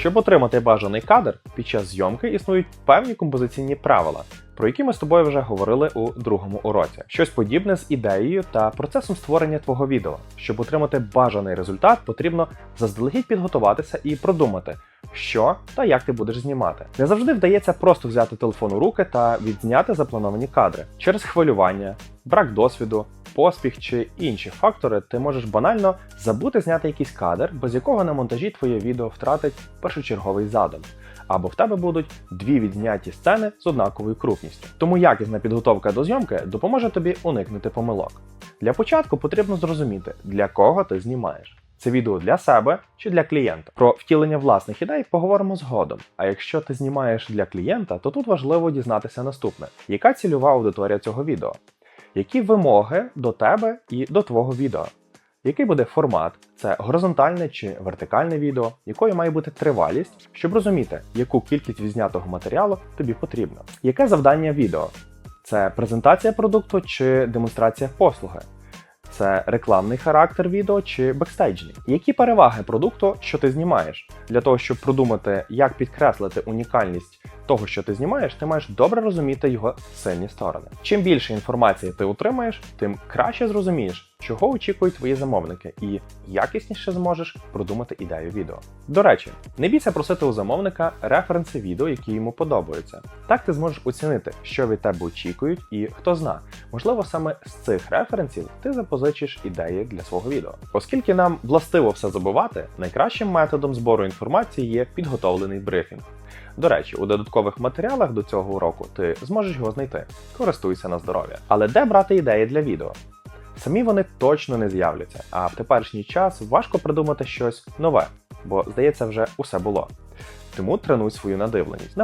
Щоб отримати бажаний кадр, під час зйомки існують певні композиційні правила, про які ми з тобою вже говорили у другому уроці. Щось подібне з ідеєю та процесом створення твого відео. Щоб отримати бажаний результат, потрібно заздалегідь підготуватися і продумати, що та як ти будеш знімати. Не завжди вдається просто взяти телефон у руки та відзняти заплановані кадри. Через хвилювання, брак досвіду, поспіх чи інші фактори, ти можеш банально забути зняти якийсь кадр, без якого на монтажі твоє відео втратить першочерговий задум. Або в тебе будуть дві відзняті сцени з однаковою крупністю. Тому якісна підготовка до зйомки допоможе тобі уникнути помилок. Для початку потрібно зрозуміти, для кого ти знімаєш. Це відео для себе чи для клієнта. Про втілення власних ідей поговоримо згодом. А якщо ти знімаєш для клієнта, то тут важливо дізнатися наступне: яка цільова аудиторія цього відео? Які вимоги до тебе і до твого відео? Який буде формат? Це горизонтальне чи вертикальне відео, якою має бути тривалість, щоб розуміти, яку кількість відзнятого матеріалу тобі потрібно. Яке завдання відео? Це презентація продукту чи демонстрація послуги? Це рекламний характер відео чи бекстейджний? Які переваги продукту, що ти знімаєш? Для того, щоб продумати, як підкреслити унікальність того, що ти знімаєш, ти маєш добре розуміти його сильні сторони. Чим більше інформації ти отримаєш, тим краще зрозумієш, чого очікують твої замовники, і якісніше зможеш продумати ідею відео. До речі, не бійся просити у замовника референси відео, які йому подобаються. Так ти зможеш оцінити, що від тебе очікують, і хто зна, можливо, саме з цих референсів ти запозичиш ідеї для свого відео. Оскільки нам властиво все забувати, найкращим методом збору інформації є підготовлений брифінг. До речі, у додаткових матеріалах до цього уроку ти зможеш його знайти. Користуйся на здоров'я. Але де брати ідеї для відео? Самі вони точно не з'являться, а в теперішній час важко придумати щось нове, бо здається, вже усе було. Тому тренуй свою надивленість.